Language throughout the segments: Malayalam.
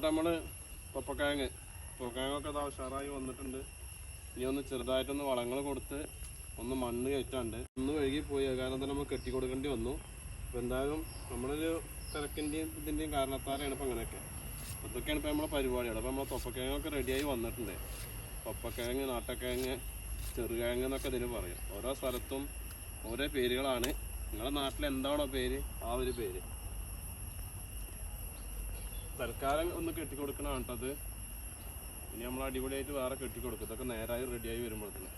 തൊട്ട് നമ്മൾ പപ്പക്കിഴങ്ങ് പപ്പക്കിഴങ്ങൊക്കെ അത് ഉഷാറായി വന്നിട്ടുണ്ട്. ഇനി ഒന്ന് ചെറുതായിട്ടൊന്ന് വളങ്ങൾ കൊടുത്ത് ഒന്ന് മണ്ണ് കയറ്റാണ്ട് ഒന്ന് വഴുകി പോയി. കാരണം തന്നെ നമ്മൾ കെട്ടി കൊടുക്കേണ്ടി വന്നു. അപ്പോൾ എന്തായാലും നമ്മളൊരു തിരക്കിന്റെയും ഇതിന്റെയും കാരണത്താലാണ് ഇപ്പോൾ അങ്ങനെയൊക്കെ അതൊക്കെയാണ് ഇപ്പോൾ നമ്മളെ പരിപാടികൾ. അപ്പോൾ നമ്മളെ തൊപ്പക്കിഴങ്ങൊക്കെ റെഡിയായി വന്നിട്ടുണ്ട്. പപ്പക്കിഴങ്ങ് നാട്ടക്കിഴങ്ങ് ചെറുകിഴങ്ങ് എന്നൊക്കെ ഇതിന് പറയും. ഓരോ സ്ഥലത്തും ഓരോ പേരുകളാണ്. നിങ്ങളുടെ നാട്ടിൽ എന്താണോ പേര്? ആ ഒരു പേര്. തൽക്കാലം ഒന്ന് കെട്ടിക്കൊടുക്കണതാണ് കേട്ടത് ഇനി നമ്മൾ അടിപൊളിയായിട്ട് വേറെ കെട്ടിക്കൊടുക്കും. ഇതൊക്കെ നേരായി റെഡിയായി വരുമ്പോഴത്തേന്.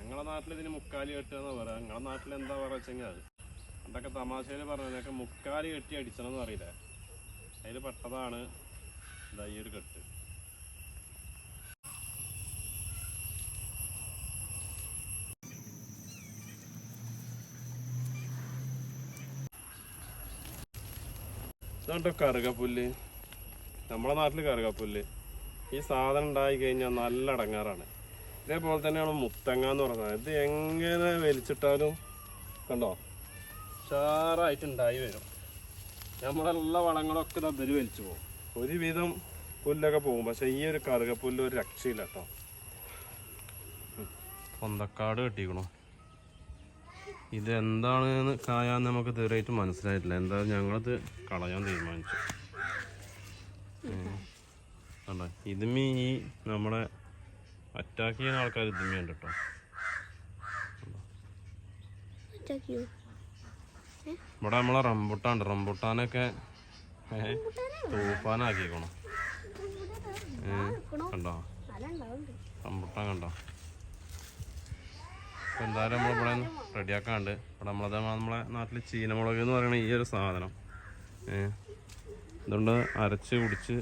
ഞങ്ങളുടെ നാട്ടിൽ ഇതിന് മുക്കാലി കെട്ടുക എന്ന് പറയാം. നിങ്ങളെ നാട്ടിൽ എന്താ പറയുക വെച്ചെങ്കിൽ അത്. എന്തൊക്കെ തമാശയിൽ പറഞ്ഞതിനൊക്കെ മുക്കാലി കെട്ടി അടിച്ചണമെന്ന് അറിയില്ല അതിൽ പെട്ടതാണ് ഇതാ ഈ ഒരു കെട്ട്. ഇതാണ്ടോ കറുകപ്പുല്ല്? നമ്മുടെ നാട്ടിൽ കറുകപ്പുല്ല്. ഈ സാധനം ഉണ്ടായി കഴിഞ്ഞാൽ നല്ല അടങ്ങാറാണ്. ഇതേപോലെ തന്നെയാണ് മുത്തങ്ങ എന്ന് പറയുന്നത് ഇത് എങ്ങനെ വലിച്ചിട്ടാലും കണ്ടോ? ഉഷാറായിട്ട് ഉണ്ടായി വരും. നമ്മളെല്ലാ വളങ്ങളൊക്കെ ഇത് അതിൽ വലിച്ചു പോകും. ഒരുവിധം പുല്ലൊക്കെ പോകും. പക്ഷെ ഈ ഒരു കറുകപ്പുല്ല് ഒരു രക്ഷയില്ല കേട്ടോ. പൊന്തക്കാട് കെട്ടിക്കണോ. ഇത് എന്താണെന്ന് കായാന്ന് നമുക്ക് തീർച്ചയായിട്ടും മനസ്സിലായിട്ടില്ല. എന്തായാലും ഞങ്ങളത് കളയാൻ തീരുമാനിച്ചു. അല്ല ഇതുമി ഈ നമ്മളെ അറ്റാക്ക് ചെയ്യുന്ന ആൾക്കാർ ഇതുമി ഉണ്ട് കേട്ടോ ഇവിടെ നമ്മളെ റംബുട്ടാണ് റംബുട്ടാനൊക്കെ തൂപ്പാനാക്കിക്കണം കണ്ടോ? റംബുട്ടാൻ കണ്ടോ? അപ്പൊ എന്തായാലും നമ്മൾ ഇവിടെ റെഡിയാക്കാണ്ട്. ഇവിടെ നമ്മളത് നമ്മളെ നാട്ടിൽ ചീനമുളക് എന്ന് പറയുന്ന ഈ ഒരു സാധനം. ഇതുകൊണ്ട് അതുകൊണ്ട് അരച്ച് കുടിച്ച്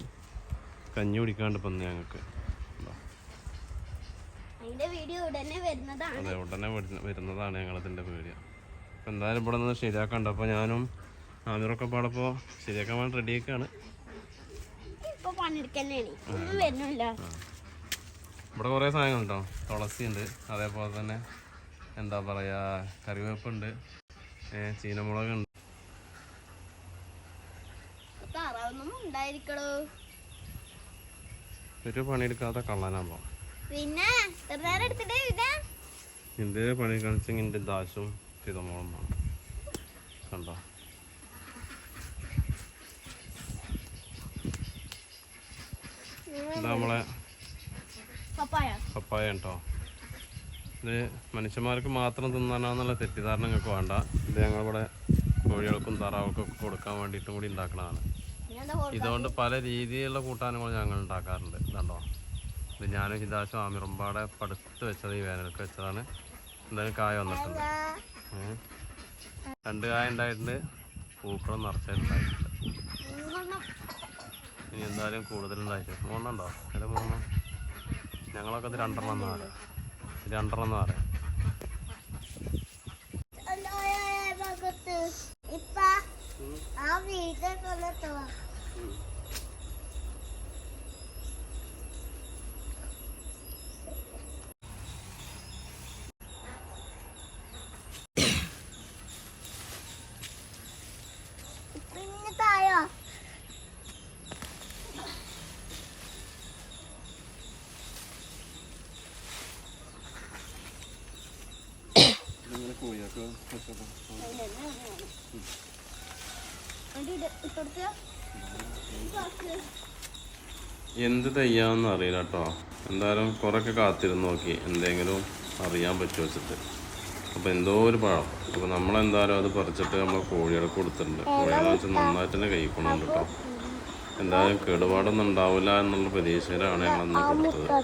കഞ്ഞി കുടിക്കാണ്ട് ഇപ്പം ഞങ്ങൾക്ക് അതെ ഉടനെ വരുന്ന- വരുന്നതാണ് ഞങ്ങളതിന്റെ വീഡിയോ അപ്പം എന്തായാലും ഇവിടെ നിന്ന് ശരിയാക്കണ്ട. അപ്പോൾ ഞാനും ആമിറൊക്കെ പാടപ്പോൾ ശരിയാക്കാൻ വേണ്ടി വരുന്നില്ല. ഇവിടെ കുറേ സാധനങ്ങളുണ്ടോ? തുളസി ഉണ്ട് അതേപോലെ തന്നെ എന്താ പറയുക കറിവേപ്പുണ്ട് ചീനമുളകുണ്ട്. ഒരു പണിയെടുക്കാത്ത കള്ളനാകുമ്പോൾ പിന്നെ എന്തേ പണി കാണിച്ചെങ്കിൽ എന്റെ ദാശവും ചിതമോളം കണ്ടോ? നമ്മളെ പപ്പായ. കേട്ടോ ഇത് മനുഷ്യന്മാർക്ക് മാത്രം തിന്നാനാന്നുള്ള തെറ്റിദ്ധാരണ നിങ്ങൾക്ക് വേണ്ട. ഇത് ഞങ്ങളിവിടെ കോഴികൾക്കും താറാവൾക്കും ഒക്കെ കൊടുക്കാൻ വേണ്ടിയിട്ടും കൂടി ഉണ്ടാക്കുന്നതാണ് ഇതുകൊണ്ട് പല രീതിയിലുള്ള കൂട്ടാനങ്ങൾ ഞങ്ങൾ ഉണ്ടാക്കാറുണ്ട്. കണ്ടോ? ഇത് ഞാനും ഹിതാശും ആമിറുമ്പാടെ പടുത്ത് വെച്ചത് ഈ വേനൽക്ക് വെച്ചതാണ്. എന്തായാലും കായ വന്നിട്ടുണ്ട്? രണ്ട് കായ ഉണ്ടായിട്ടുണ്ട്. പൂക്കളും നിറച്ചിട്ടുണ്ടായിട്ടുണ്ട്. ഇനി എന്തായാലും കൂടുതൽ ഉണ്ടായിട്ട് മൂന്നുണ്ടോ അതിൽ മൂന്ന് ഞങ്ങളൊക്കെ അത് രണ്ടെണ്ണം നാല് രണ്ടെണ്ണം എന്ന് പറയാം. ഇപ്പ ആ വീട്ടിൽ കൊല്ലത്തോ എന്ത് തയ്യാന്ന് അറിയില്ല കേട്ടോ എന്തായാലും കുറേയൊക്കെ കാത്തിരുന്ന് നോക്കി എന്തെങ്കിലും അറിയാൻ പറ്റുമോ വെച്ചിട്ട് അപ്പോൾ എന്തോ ഒരു പഴം അപ്പോൾ നമ്മളെന്തായാലും അത് പറിച്ചിട്ട് നമ്മൾ കോഴികൾക്ക് കൊടുത്തിട്ടുണ്ട് കോഴികളെ വെച്ച് നന്നായിട്ട് തന്നെ കഴിക്കണുണ്ട് കേട്ടോ എന്തായാലും കേടുപാടൊന്നും ഉണ്ടാവില്ല എന്നുള്ള പ്രതീക്ഷയിലാണ് ഞങ്ങൾ അന്ന് കൊടുത്തത്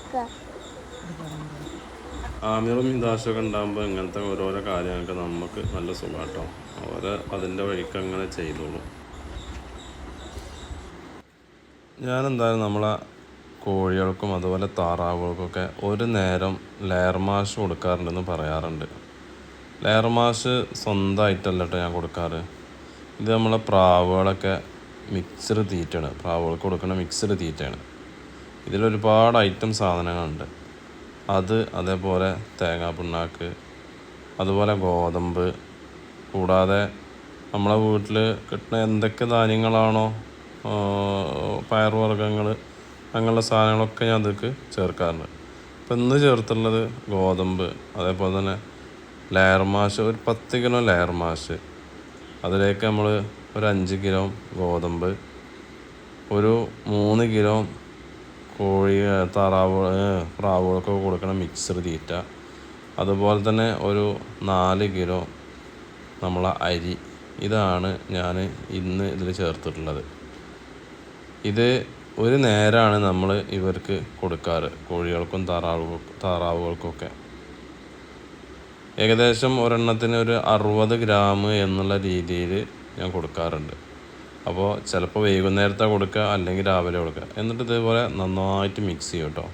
ആമിറും ഹിതാശൊക്കെ ഉണ്ടാകുമ്പോൾ ഇങ്ങനത്തെ ഓരോരോ കാര്യങ്ങൾക്ക് നമുക്ക് നല്ല സുഖം കേട്ടോ അവരെ അതിന്റെ വഴിക്ക് അങ്ങനെ ചെയ്തോളും. ഞാനെന്തായാലും നമ്മളെ കോഴികൾക്കും അതുപോലെ താറാവുകൾക്കൊക്കെ ഒരു നേരം ലെയർ മാഷ് കൊടുക്കാറുണ്ടെന്ന് പറയാറുണ്ട്. ലെയർ മാഷ് സ്വന്തമായിട്ടല്ല ഞാൻ കൊടുക്കാറ്. ഇത് നമ്മളെ പ്രാവുകളൊക്കെ മിക്സഡ് തീറ്റയാണ്. പ്രാവുകൾക്ക് കൊടുക്കുന്ന മിക്സഡ് തീറ്റയാണ്. ഇതിലൊരുപാട് ഐറ്റം സാധനങ്ങളുണ്ട്. അത് അതേപോലെ തേങ്ങാ പിണ്ണാക്ക് അതുപോലെ ഗോതമ്പ്. കൂടാതെ നമ്മളെ വീട്ടിൽ കിട്ടുന്ന എന്തൊക്കെ ധാന്യങ്ങളാണോ പയറുവർഗങ്ങൾ അങ്ങനെയുള്ള സാധനങ്ങളൊക്കെ ഞാൻ അതിലേക്ക് ചേർക്കാറുണ്ട്. ഇപ്പം ഇന്ന് ചേർത്തുള്ളത് ഗോതമ്പ് അതേപോലെ തന്നെ ലെയർ മാഷ് ഒരു പത്ത് കിലോ ലെയർ മാഷ്. അതിലേക്ക് നമ്മൾ ഒരു അഞ്ച് കിലോ ഗോതമ്പ് ഒരു മൂന്ന് കിലോ കോഴി താറാവ് പ്രാവുകൾക്ക് കൊടുക്കണ മിക്സർ തീറ്റ. അതുപോലെ തന്നെ ഒരു നാല് കിലോ നമ്മളെ അരി. ഇതാണ് ഞാൻ ഇന്ന് ഇതിൽ ചേർത്തിട്ടുള്ളത്. ഇത് ഒരു നേരമാണ് നമ്മൾ ഇവർക്ക് കൊടുക്കാറ് കോഴികൾക്കും താറാവ് താറാവുകൾക്കൊക്കെ. ഏകദേശം ഒരെണ്ണത്തിന് ഒരു അറുപത് ഗ്രാം എന്നുള്ള രീതിയിൽ ഞാൻ കൊടുക്കാറുണ്ട്. അപ്പോൾ ചിലപ്പോൾ വൈകുന്നേരത്തെ കൊടുക്കുക അല്ലെങ്കിൽ രാവിലെ കൊടുക്കുക. എന്നിട്ട് ഇതേപോലെ നന്നായിട്ട് മിക്സ് ചെയ്യും കേട്ടോ.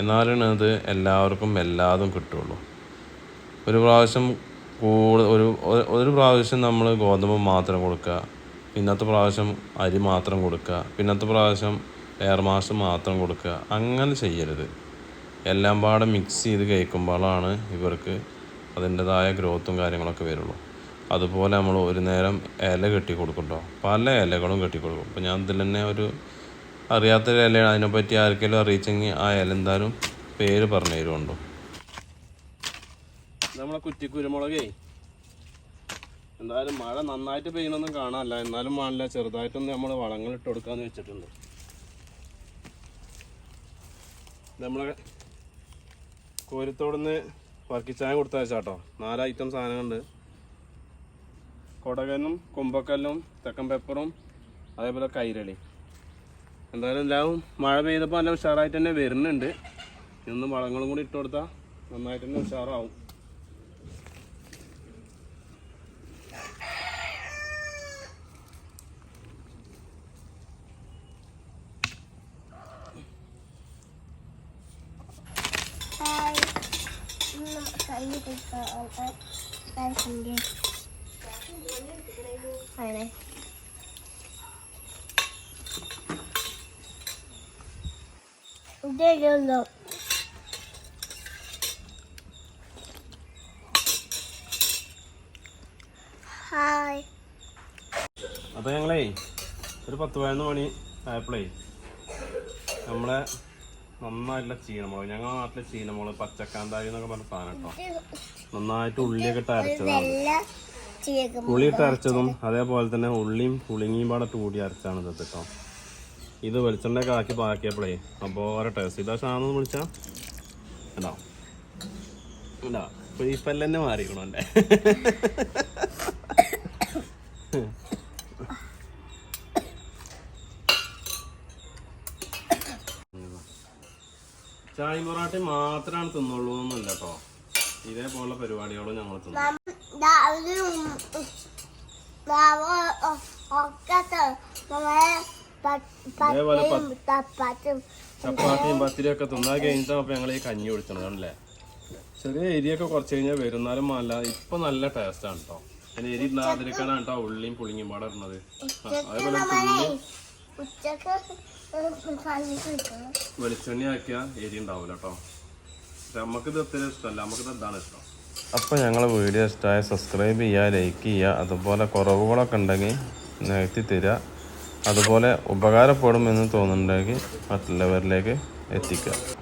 എന്നാലാണ് ഇത് എല്ലാവർക്കും എല്ലാതും കിട്ടുള്ളൂ ഒരു പ്രാവശ്യം കൂടുതൽ ഒരു ഒരു- പ്രാവശ്യം നമ്മൾ ഗോതമ്പ് മാത്രം കൊടുക്കുക പിന്നത്തെ പ്രാവശ്യം അരി മാത്രം കൊടുക്കുക പിന്നത്തെ പ്രാവശ്യം എയർ മാത്രം കൊടുക്കുക അങ്ങനെ ചെയ്യരുത്. എല്ലാം പാടെ മിക്സ് ചെയ്ത് കഴിക്കുമ്പോഴാണ് ഇവർക്ക് അതിന്റെതായ ഗ്രോത്തും കാര്യങ്ങളൊക്കെ വരുള്ളൂ. അതുപോലെ നമ്മൾ ഒരു നേരം ഇല കെട്ടി കൊടുക്കും കേട്ടോ പല ഇലകളും കെട്ടി കൊടുക്കും അപ്പോൾ ഞാൻ ഇതിൽ തന്നെ ഒരു അറിയാത്തൊരു ഇലയാണ്. അതിനെപ്പറ്റി ആർക്കെങ്കിലും അറിയിച്ചെങ്കിൽ ആ ഇല എന്തായാലും പേര് പറഞ്ഞു തരുമുണ്ടോ? നമ്മളെ കുറ്റി കുരുമുളകേ എന്തായാലും മഴ നന്നായിട്ട് പെയ്യണമെന്നും കാണാനല്ല. എന്നാലും വേണില്ല ചെറുതായിട്ടൊന്ന് നമ്മൾ വളങ്ങൾ ഇട്ട് കൊടുക്കാന്ന് വെച്ചിട്ടുണ്ട്. നമ്മളെ കോരിത്തോടുന്ന് വർക്കിച്ചായം കൊടുത്താ വെച്ചാട്ടോ നാല് ഐറ്റം സാധനങ്ങളുണ്ട്. കൊടകനും കുമ്പക്കല്ലും തെക്കൻ പെപ്പറും അതേപോലെ കൈരളി. എന്തായാലും എല്ലാം മഴ പെയ്തപ്പോൾ നല്ല ഉഷാറായിട്ട് തന്നെ വരുന്നുണ്ട്. ഇന്ന് വളങ്ങളും കൂടി ഇട്ട് കൊടുത്താൽ നന്നായിട്ട് തന്നെ ഉഷാറാവും. ഹായ് അതെ ഇതല്ലോ ഹായ് അപ്പോൾ ഞങ്ങളേ ഒരു പത്ത് പതിനൊന്ന് മണി ആയപ്പോഴേ നമ്മളെ നന്നായിട്ടുള്ള ചീനമുളക് ഞങ്ങളുടെ നാട്ടിലെ ചീനമുളക് പച്ചക്കാന്താരി എന്നൊക്കെ പറഞ്ഞ സാധനം കേട്ടോ. നന്നായിട്ട് ഉള്ളിയൊക്കെ ഇട്ട് അരച്ചതാണ്. ഇതെല്ലാം ചെയ്യും പുളി ഇട്ട് അരച്ചതും അതേപോലെ തന്നെ ഉള്ളിയും പുളിങ്ങിയും പാടെ കൂടി അരച്ചാണ് ഇത് കേട്ടോ ഇത് വെളിച്ചെണ്ണയൊക്കെ ആക്കി പാക്കിയപ്പോഴേ അപ്പോൾ ഓരോ ടേസ്റ്റ് ഇതാ വിളിച്ചാ? ഉണ്ടോ ഉണ്ടോ ഇപ്പൊ ഈ പല്ല് തന്നെ മാറിക്കണോ എന്റെ ചായ പൊറാട്ട മാത്രമാണ് തിന്നുള്ളൂ എന്നല്ല കേട്ടോ ഇതേപോലുള്ള പരിപാടികളും ഞങ്ങൾ തിന്നു. ചപ്പാത്തും ചപ്പാത്തിയും പത്തിരിയൊക്കെ തിന്നാൻ കഴിഞ്ഞിട്ടാണ് അപ്പൊ ഞങ്ങൾ ഈ കഞ്ഞി കുടിച്ചത് അല്ലേ ചെറിയ എരിയൊക്കെ കുറച്ച് കഴിഞ്ഞാൽ വരുന്നാലും നല്ല ഇപ്പൊ നല്ല ടേസ്റ്റ് ആണ് കേട്ടോ പിന്നെ എരി ഇല്ലാതിരിക്കാനാണ് കേട്ടോ ഉള്ളിയും പുളിങ്ങിയും പാടെ ഇടുന്നത്. അതേപോലെ വെളിച്ചെണ്ണ ആക്കിയാൽ എരി ഉണ്ടാവില്ല കേട്ടോ നമുക്കിത് ഒത്തിരി ഇഷ്ടമല്ല നമുക്കിത് എന്താണ് ഇഷ്ടം. അപ്പോൾ ഞങ്ങളെ വീഡിയോ ഇഷ്ടമായ സബ്സ്ക്രൈബ് ചെയ്യുക ലൈക്ക് ചെയ്യുക അതുപോലെ കുറവുകളൊക്കെ ഉണ്ടെങ്കിൽ നികത്തി തരിക. അതുപോലെ ഉപകാരപ്പെടുമെന്ന് തോന്നുന്നുണ്ടെങ്കിൽ മറ്റുള്ളവരിലേക്ക് എത്തിക്കുക.